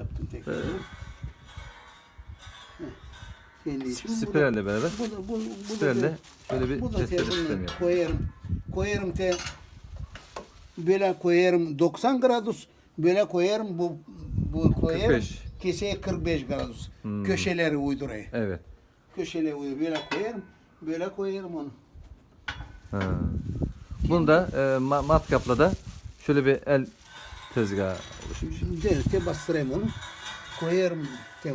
yaptım tekrar. Evet. Heh. Kendi Spiralle beraber. Bu da, bu, bu Spiralle şöyle bir bu da testere te- sistemi yap. koyarım. Koyarım te böyle koyarım 90 gradus böyle koyarım bu bu koyarım 45. keseye 45 gradus. Hmm. Köşeleri uydurayım. Evet. Köşeleri uydur böyle koyarım. Böyle koyarım onu. Ha. Bunu da e, ma- matkapla da şöyle bir el tezgahı oluşmuş. De, te bastırayım onu. Koyarım te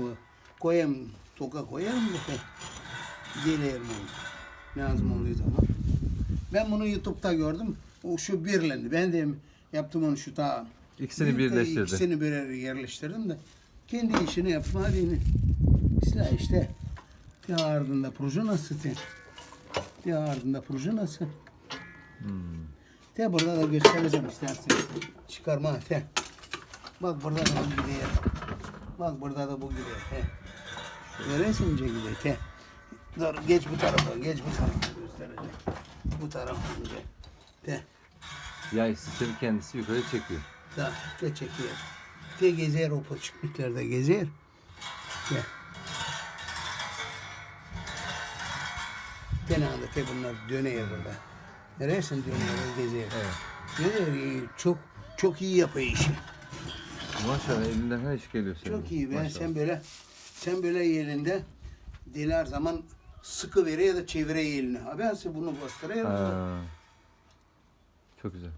koyarım toka koyarım da te gelirim onu. Lazım olduğu zaman. Ben bunu YouTube'da gördüm. O şu birlendi. Ben de yaptım onu şu ta. İkisini de birleştirdi. İkisini birer yerleştirdim de. Kendi işini yaptım. Hadi yine. İşte işte. Te ardında proje nasıl? Te ardında proje nasıl? Hmm. Te burada da göstereceğim istersen. Çıkarma te. Bak burada da bu gidiyor. Bak burada da bu gidiyor. Te. Görüyorsun ince gidiyor te. Dur geç bu tarafa, geç bu tarafa göstereceğim. Bu tarafa ince. Te. Yay sistemi kendisi yukarı çekiyor. Da, te çekiyor. Te gezer o poçiklerde gezer. Te. Genelde te bunlar dönüyor burada. Neresi dönüyor, gezer. Evet. Gezer, çok çok iyi yapıyor işi. Maşallah elinden her iş geliyor senin. Çok iyi. Ben Maşallah. sen böyle sen böyle yerinde diler zaman sıkı vere ya da çevire eline. Ha ben size bunu bastırıyorum. Ha. Çok güzel.